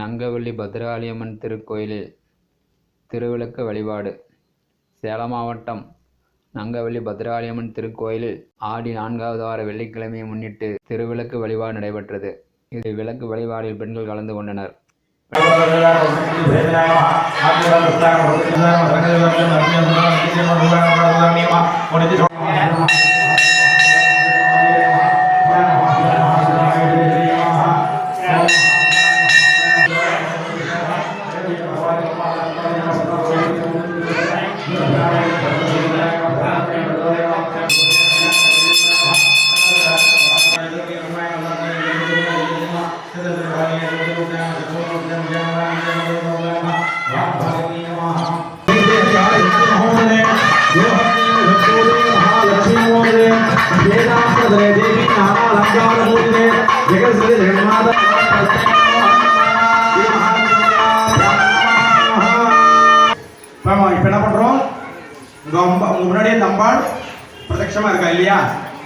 நங்கவள்ளி பத்ராளியம்மன் திருக்கோயிலில் திருவிளக்கு வழிபாடு. சேலம் மாவட்டம் நங்கவள்ளி பத்ராளியம்மன் திருக்கோயிலில் ஆடி நான்காவது வார வெள்ளிக்கிழமையை முன்னிட்டு திருவிளக்கு வழிபாடு நடைபெற்றது. இது விளக்கு வழிபாடில் பெண்கள் கலந்து கொண்டனர். இப்போ என்ன பண்ணுறோம் உங்கள் அம்பா உங்கள் முன்னாடியே இந்த அம்பாள் பிரத்யட்சமா இருக்கா இல்லையா?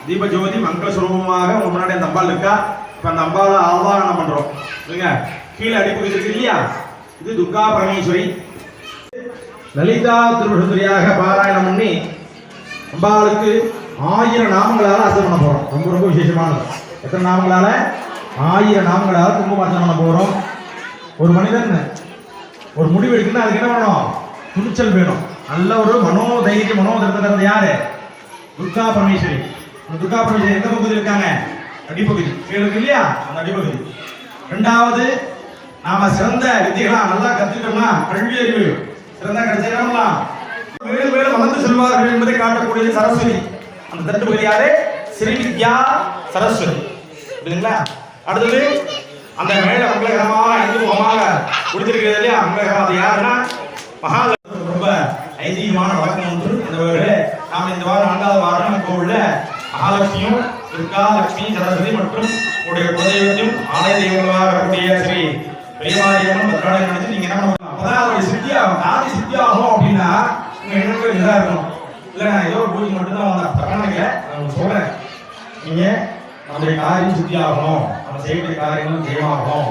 தீப ஜோதி மங்கள சுரூபமாக உங்கள் முன்னாடி அந்த அம்பாள் இருக்கா? இப்போ அந்த அம்பாவை ஆவாகனம் பண்றோம். சரிங்க கீழே அடிப்பகுதி இருக்கு இல்லையா? இது துர்கா பரமேஸ்வரி. லலிதா திருவிழந்துரியாக பாராயணம் பண்ணி அம்பாளுக்கு ஆயிரம் நாமங்களால் அர்ச்சனை பண்ண போறோம். ரொம்ப ரொம்ப விசேஷமானது. எத்தனை நாமங்களால்? ஆயிரம் நாமங்களால குங்குமார்ச்சனை பண்ண போறோம். ஒரு மனிதன் ஒரு முடிவு எடுக்கணும்னா அதுக்கு என்ன பண்ணணும்? துணிச்சல் வேணும். நல்ல ஒரு மனோதைரிய மனோதரத்தை தரது யாரு? துர்கா பரமேஸ்வரி. அந்த துர்கா பரமேஸ்வரி எந்த பகுதியில் இருக்காங்க? அடிப்பகுதி கேளுக்கு இருக்கு இல்லையா? அந்த அடிப்பகுதி ரெண்டாவது நாம சிறந்த வித்தைகளா நல்லா கத்துக்கிட்டோம்னா கல்வி அறிவு. சிறந்த கிடைச்சா மேலும் மேலும் வளர்ந்து செல்வார்கள் என்பதை காட்டக்கூடிய சரஸ்வதி. அந்த தட்டு பகுதி யாரு? ஸ்ரீ வித்யா சரஸ்வதி. புரியுதுங்களா? அடுத்தது அந்த மேல மங்களகரமாக ஐந்து முகமாக கொடுத்திருக்கிறது இல்லையா? மங்களகரம் அது யாருன்னா? மகா ரொம்ப ஐதீகமான வழக்கம் ஒன்று. அந்த வகையில நாம் இந்த வாரம் நான்காவது வாரம் கோவில்ல மகாலட்சுமியும் துர்கா லட்சுமி சரஸ்வதி மற்றும் உடைய குலதெய்வத்தையும் ஆலய தெய்வங்களாக வரக்கூடிய ஸ்ரீ பெரியமாரியம்மன் பத்ராலயம் நினைச்சு நீங்க என்ன பண்ணலாம் அப்பதான் அவருடைய சித்தியா காதி சித்தியாகும் அப்படின்னா உங்க எண்ணங்கள் இதாக இருக்கணும் இல்லை நான் ஏதோ பூஜை மட்டும்தான் வந்தேன் தப்பான நினைக்கல நான் சொல்றேன். நீங்க நம்முடைய காரியம் சித்தியாகணும் நம்ம செய்யக்கூடிய காரியங்களும் ஜெயமாகணும்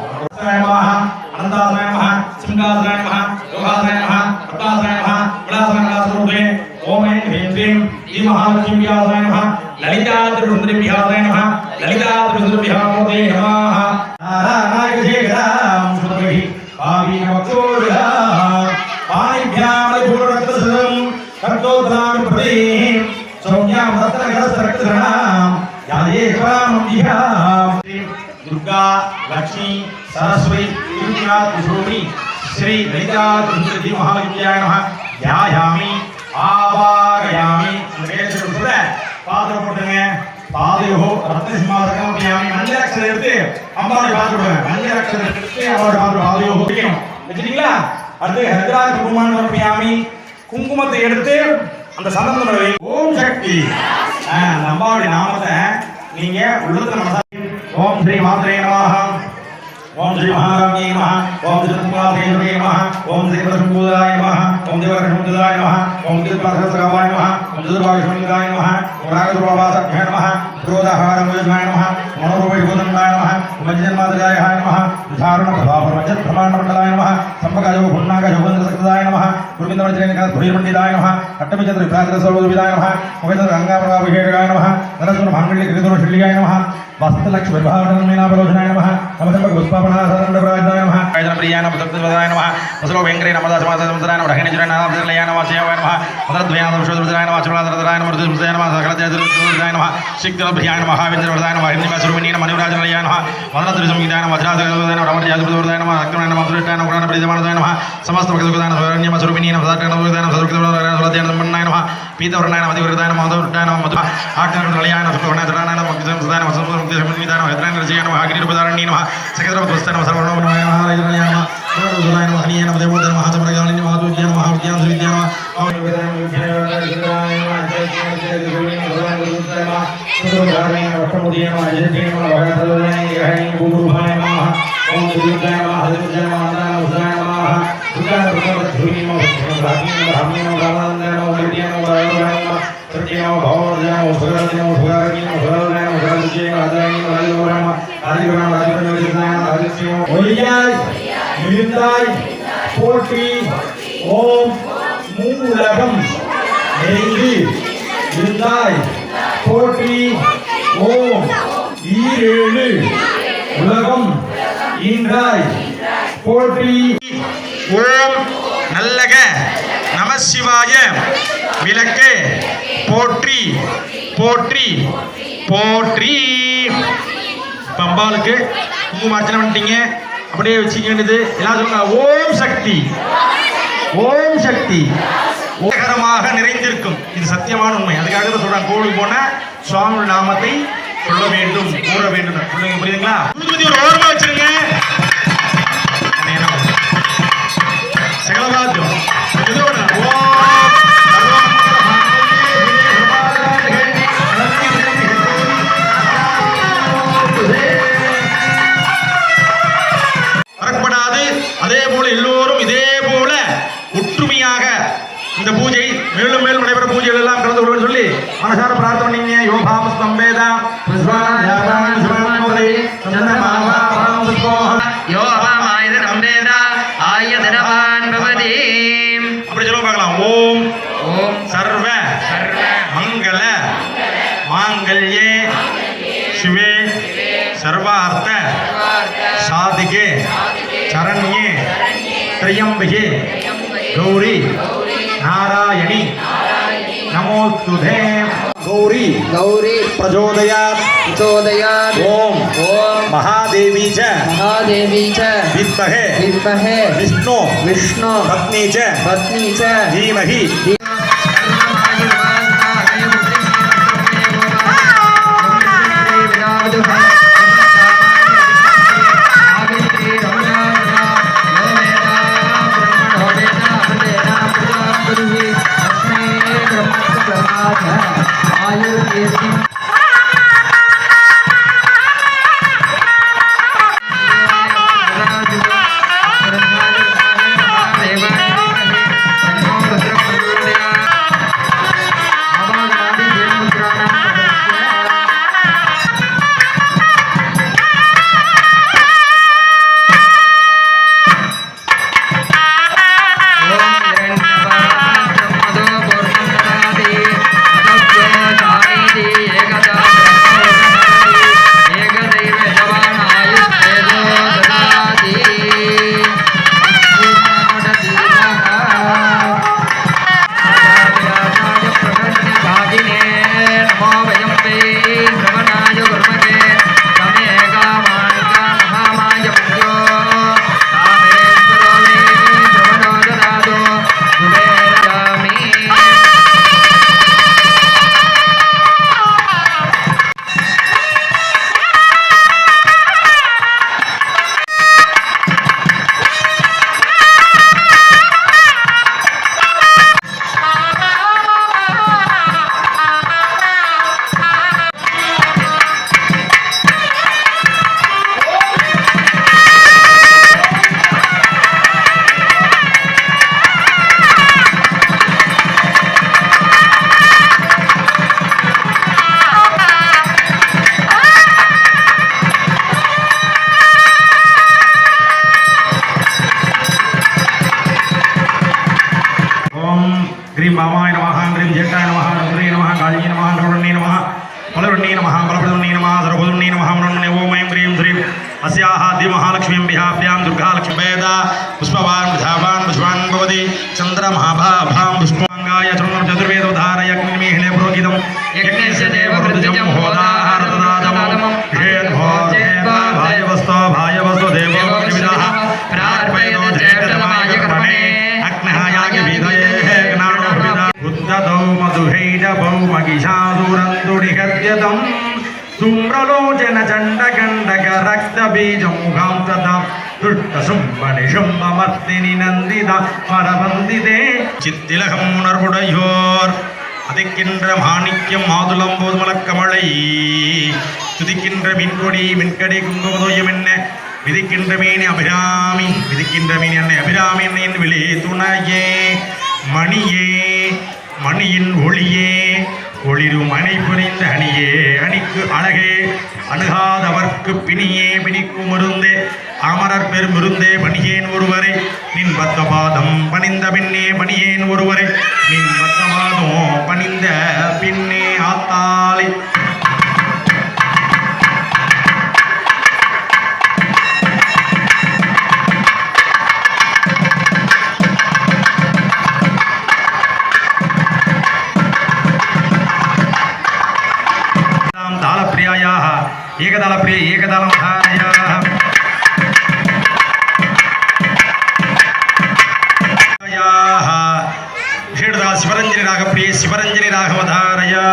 நமः அனந்தாசனாய நமः சிங்காசனாய நமः யோகாசனாய நமः பட்டாசனாய நமः விலாசனாய ஓம் ஐம் ஹ்ரீம் ஸ்ரீம் ஸ்ரீ மகாலட்சுமியாசனாய நமः லலிதா திருசுந்தரிபியாசனாய நமः லலிதா திருசுந்தரிபியாமோதே நமः நாராயணாய துர்கா லக்ஷ்மி சரஸ்வதி திருநாத்மி ஸ்ரீ வைகாதி மகாவித்யாய நம தியாயாமி ஆவாகயாமி. சொல்ற பாத்திரம் போட்டுங்க பாதையோ ரத்ன சிம்மாசனம் அப்படியாமி மஞ்சள் அக்ஷரம் எடுத்து அம்மாவோட பாத்திரம் மஞ்சள் அக்ஷரம் எடுத்து அவரோட பாத்திரம் பாதையோ வைக்கணும். வச்சுட்டீங்களா? அடுத்து ஹெதராஜ் குங்குமான் வரப்பியாமி குங்குமத்தை எடுத்து அந்த சந்தனம் ஓம் சக்தி. நம்மளுடைய நாமத்தை நீங்க உள்ளத்துல மனசா ஓம் ஸ்ரீ மாத்ரே நமஹ. ஓம் ஸ்ரீ மகாராஜ்யே நமஹ. ஓம் ஸ்ரீ குமாரேஸ்வரே நமஹ. ஓம் ஸ்ரீ பிரசம்பூதாய நமஹ. ஓம் தேவரகமுதாய நமஹ. ஓம் திருப்பாசகாவாய நமஹ. ஓம் திருபாகசுந்தாய நமஹ. ஓம் ராகதுர்வாசாய நமஹ ఉపజన్మాదాయ నమ. ధారుణ ప్రభావజ ప్రమాణమండలాయ నమ. సంపకాయో భున్నాగయో వందసక్తాయ నమ గురువిందవజ్రేణికాధురీమండిలాయ నమ. అట్టమిచంద్ర విభాగ సర్వోదాయ నమ. ఉపేంద్ర గంగా ప్రభాభిషేకాయ నమ. నరసున మాంగళ్య కృతున శల్యాయ నమ. వసంతలక్ష్మీభావనాభలోచనాయ నమ సమసంపక పుష్పాపణాసంద్రాజాయ నమ ఆయుధన ప్రియాయ నమ సప్తపదాయ నమ వసలో వెంకటే నమ సమాసంతరాయ నమ రహిణజురాయ నానాభజలయ నమ వాసయాయ నమ వదరద్వయాయ నమ శోధృదాయ నమ అచులాదరదాయ నమ రుద్రదాయ సమస్త భక్తదాయ నమ பீதவர்ணான மதிவருதான மதவருடான மது ஆட்டான நிலையான சுகவன திராணான மக்தம் சுதான வசமுதம் முக்தி சமன்விதான வகத்ரான ரசியான ஆகிரி உபதாரணியன மகா சகதர புஸ்தன சரவண மகாலயன மகாலயன மகனியன மதேவோதன மகாதமரகாலின மகாதுஜ்யான மகாவித்யான சுவித்யான மகாவித்யான மகாவித்யான மகாவித்யான மகாவித்யான மகாவித்யான சுரரத்னம் சுரரத்னம் சுரரத்னம் சுரரத்னம் அதரணியம் அதுபுரம் அதிபுரம் அதிபுரம் அதிபுரம் அதிசியம் ஒளியாய் இருந்தாய் போற்றி ஓம் மூலகம் நெருங்கி இருந்தாய் போற்றி ஓம் ஈரேழு உலகம் ஈன்றாய் போற்றி ஓம் நல்லக நமசிவாய விளக்கு. போற்றி. போற்றி. போற்றி. பம்பாளுக்கு அம்பாளுக்கு குங்கும அர்ச்சனை பண்ணிட்டீங்க. அப்படியே வச்சுக்க வேண்டியது. எல்லாம் சொல்லுங்க. ஓம் சக்தி. ஓம் சக்தி. ஓகரமாக நிறைந்திருக்கும். இது சத்தியமான உண்மை. அதுக்காக தான் சொல்றாங்க. கோவிலுக்கு போன சுவாமி நாமத்தை சொல்ல வேண்டும் கூற வேண்டும். புரியுதுங்களா? ஒரு ஓரமா வச்சிருங்க. त्रयंबिके गौरी। नारायणी। नमोस्तुते गौरी। गौरी। प्रचोदयात्। प्रचोदयात्। ओम। ओम। महादेवी च। महादेवी च। विष्णु। विष्णु। पत्नी च। पत्नी च। धीमहि। అస్యాహ దిమహాలక్ష్మీంభ్యాభ్యాం దుర్గాలక్ష్మి వేద పుష్పవాన్ ధావాన్ పుష్పాన్ భవతి చంద్రమహాభాభాం పుష్పాంగాయ చంద్రం చతుర్వేదో ధారయ అగ్నిమీహినే పురోహితం భాయవస్తో భాయవస్తో దేవో మధుహైర బౌమగిషాదురందుడి గద్యతం తుమ్రలోచన रक्तबीजमुखां तथा துட்டசும்பனிஷம் அமர்த்தினி நந்திதா பரவந்திதே சித்திலகம் உணர்வுடையோர் அதிக்கின்ற மாணிக்கம் மாதுளம் போது மலக்கமழை துதிக்கின்ற மின்கொடி மின்கடி குங்குமதோயம் என்ன விதிக்கின்ற மீன் அபிராமி விதிக்கின்ற மீன் என்னை அபிராமி என்னின் விழி துணையே. மணியே மணியின் ஒளியே ஒளிரும் அணை புரிந்த அணியே அணிக்கு அழகே. அணுகாதவர்க்கு பிணியே பிணிக்கும் மருந்தே அமரர் பெருமிருந்தே பணியேன் ஒருவரை. நின் பத்தபாதம் பணிந்த பின்னே பணியேன் ஒருவரே. நின் பத்தபாதம் பணிந்த பின்னே ஆத்தாளி. రాగ ప్రియ శివరంజని రాఘవధారయా.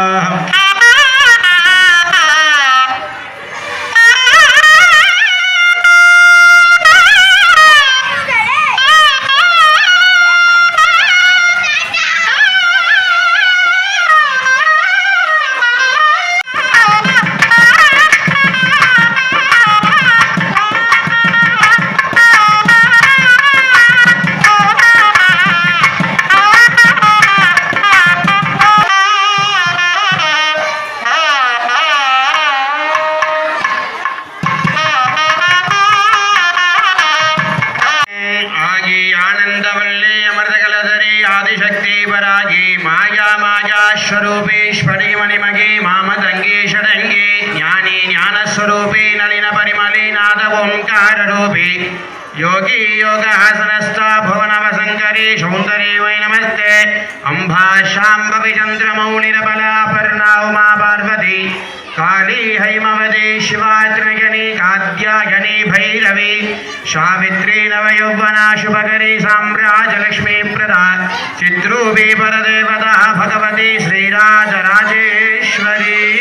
सुन्दरी वै नमस्ते। अम्भाशाम्बविचन्द्रमौलिरबलापर्णा उमा पार्वती। काली हैमवदे शिवात्मजनी काद्यायनी भैरवी। सावित्री नवयौवना शुभकरी साम्राजलक्ष्मी प्रदा चित्रूपी परदेवता भगवती श्रीराजराजेश्वरी।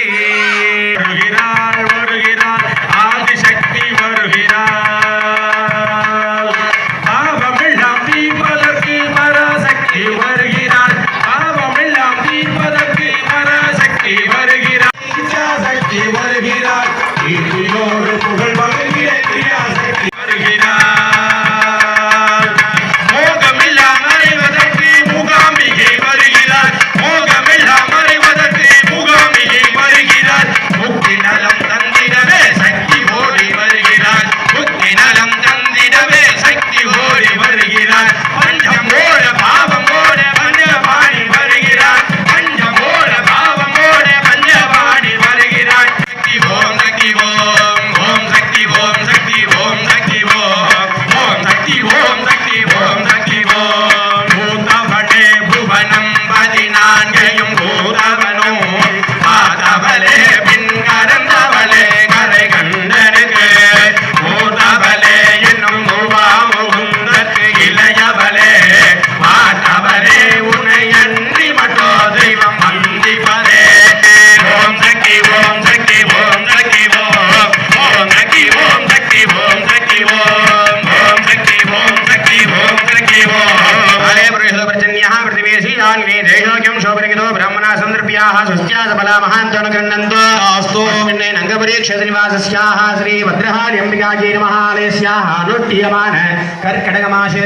श्रीनिवासस्याः श्रीभद्रहार्यम्बिकायै नमः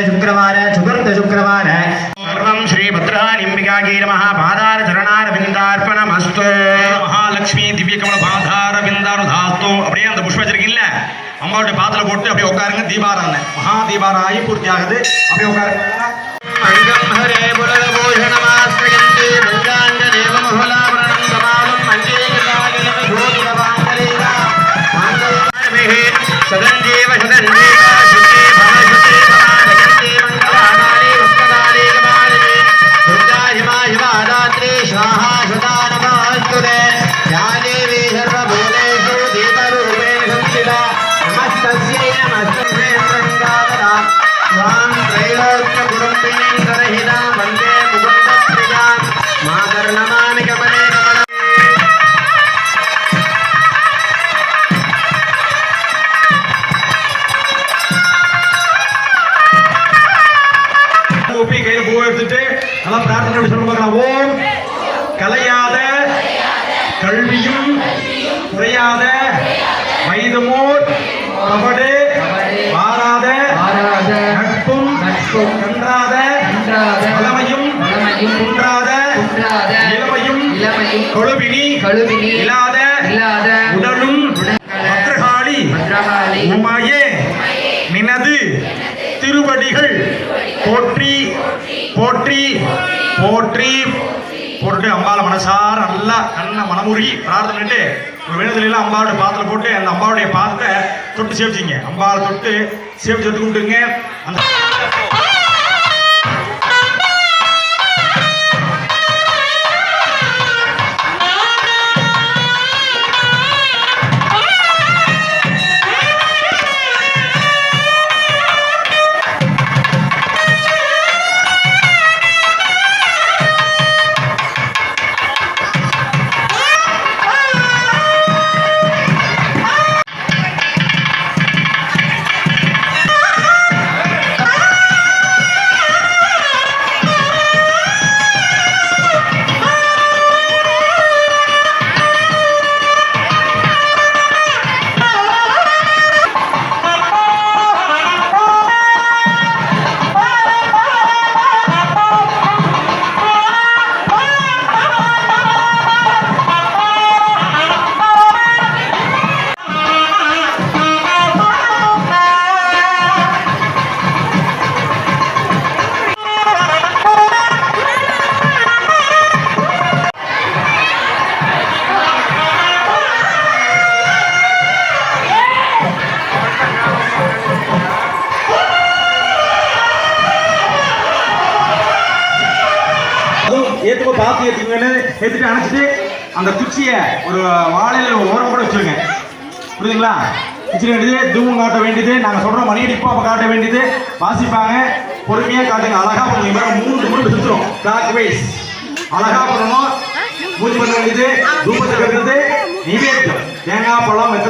शुक्रवार चतुर्थ शुक्रवार। सर्वं श्रीभद्रहार्यम्बिकायै नमः। पादारचरणारविन्दार्पणमस्तु மகாலட்சுமி திவ்யகமல பாதாரவிந்தாருதாஸ்தோ அப்படியே அந்த புஷ்பம் வச்சிருக்கீங்கள அம்மாவோட பாத்திர போட்டு அப்படியே உட்காருங்க. தீபாராதனை. மகா தீபாராயி பூர்த்தி ஆகுது அப்படியே உட்காருங்க. அங்கம் ஹரே புரத பூஷணமாஸ்ரயந்தி மந்தாங்க தேவமகுலா 小三人街万圣诞人 கொழுவினி கொழுவினி இல்லாத இல்லாத உடலும் பத்ரகாளி பத்ரகாளி உமாயே நினது திருவடிகள் போற்றி போற்றி போற்றி போட்டு அம்பாவை மனசார நல்லா நல்லா மனமுருகி பிரார்த்தனை பண்ணிட்டு ஒரு வேணுதலாம் அம்பாவோட பாத்திரம் போட்டு அந்த அம்பாவுடைய பாதத்தை தொட்டு சேவிச்சிங்க. அம்பாவை தொட்டு சேவிச்சு தொட்டு கும்பிட்டுங்க அந்த ஏத்துக்கோ பார்த்து ஏத்துக்கங்கன்னு அணைச்சிட்டு அந்த குச்சியை ஒரு வாழையில ஓரம் கூட வச்சுருங்க. புரியுதுங்களா? வச்சிருக்க வேண்டியது தூவம் காட்ட வேண்டியது நாங்கள் சொல்கிறோம் மணி அடிப்போம் அப்போ காட்ட வேண்டியது. வாசிப்பாங்க பொறுமையாக காட்டுங்க. அழகாக பண்ணுங்க மேடம் மூணு மூணு சுற்றுறோம் கிளாக் வைஸ் அழகா பண்ணணும் பூஜை பண்ண வேண்டியது. தூபத்தை கட்டுறது நிவேத்தியம். தேங்காய் பழம் வெத்தலை